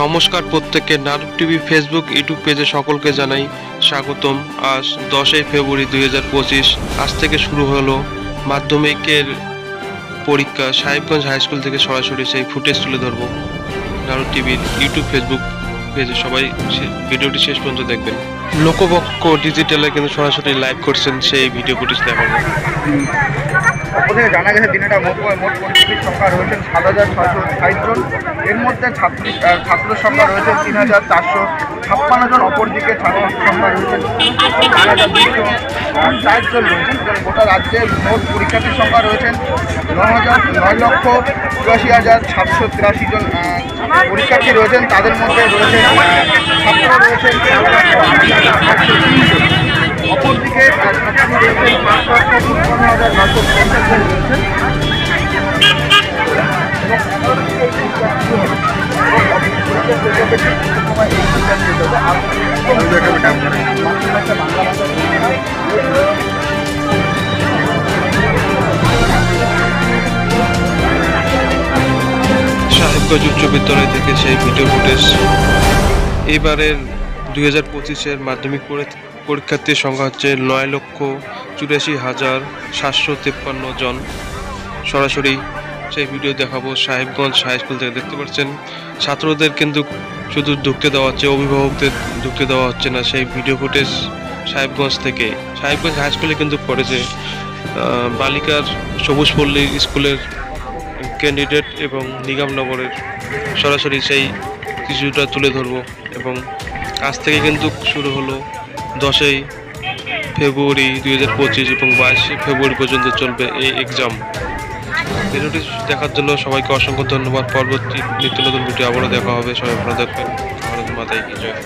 নমস্কার প্রত্যেককে নাটক টিভি ফেসবুক, ইউটিউব পেজে সকলকে জানাই স্বাগতম। আজ দশই ফেব্রুয়ারি দুই হাজার পঁচিশ, আজ থেকে শুরু হলো মাধ্যমিকের পরীক্ষা সাহেবগঞ্জ হাই স্কুল থেকে সরাসরি সেই ফুটেজ তুলে ধরবো নাটক টিভির ইউটিউব, ফেসবুক পেজে। সবাই ভিডিওটি শেষ পর্যন্ত দেখবেন। লোকপক্ষ ডিজিটালে কিন্তু সরাসরি লাইভ করছেন সেই ভিডিও ফুটেজ দেখাবো। ওদের জানা গেছে দিনেটা মোট মোট পরীক্ষার্থীর সংখ্যা রয়েছেন সাত হাজার ছয়শো ষাট জন। এর মধ্যে ছাত্রী ছাত্র সংখ্যা রয়েছে তিন হাজার চারশো ছাপ্পান্ন জন। অপরদিকে ছাত্র সংখ্যা রয়েছে চার হাজার দুশো চারজন রয়েছেন। গোটা রাজ্যে মোট পরীক্ষার্থীর সংখ্যা রয়েছেন নয় হাজার নয় লক্ষ চুরাশি হাজার সাতশো তিরাশি জন পরীক্ষার্থী রয়েছেন। তাদের মধ্যে রয়েছে ছাত্র রয়েছেন রয়েছেন সাহেবগঞ্জ উচ্চ বিদ্যালয় থেকে সেই ভিডিও ফুটেজ এবারের দুই হাজার পঁচিশের মাধ্যমিক পরী- পরীক্ষার্থীর সংখ্যা হচ্ছে নয় লক্ষ চুরাশি হাজার সাতশো তেপ্পান্ন জন। সরাসরি সেই ভিডিও দেখাবো সাহেবগঞ্জ হাই স্কুল থেকে, দেখতে পাচ্ছেন? ছাত্রদের কিন্তু শুধু ঢুকতে দেওয়া হচ্ছে, অভিভাবকদের ঢুকতে দেওয়া হচ্ছে না সেই ভিডিও ফুটেজ সাহেবগঞ্জ থেকে। সাহেবগঞ্জ হাই স্কুলে কিন্তু পড়েছে বালিকার সবুজ পল্লী স্কুলের ক্যান্ডিডেট এবং নিগমনগরের সরাসরি সেই কিছুটা তুলে ধরবো এবং আজ থেকে কিন্তু শুরু হলো দশই ফেব্রুয়ারি দুই হাজার পঁচিশ এবং বাইশে ফেব্রুয়ারি পর্যন্ত চলবে এই এক্সাম ভিডিওটি দেখার জন্য সবাইকে অসংখ্য ধন্যবাদ। পরবর্তী নিত্য নতুন ভিডিও আবারও দেখা হবে। সবাই ভালো থাকবেন। ভারত মাতাই কি জয়।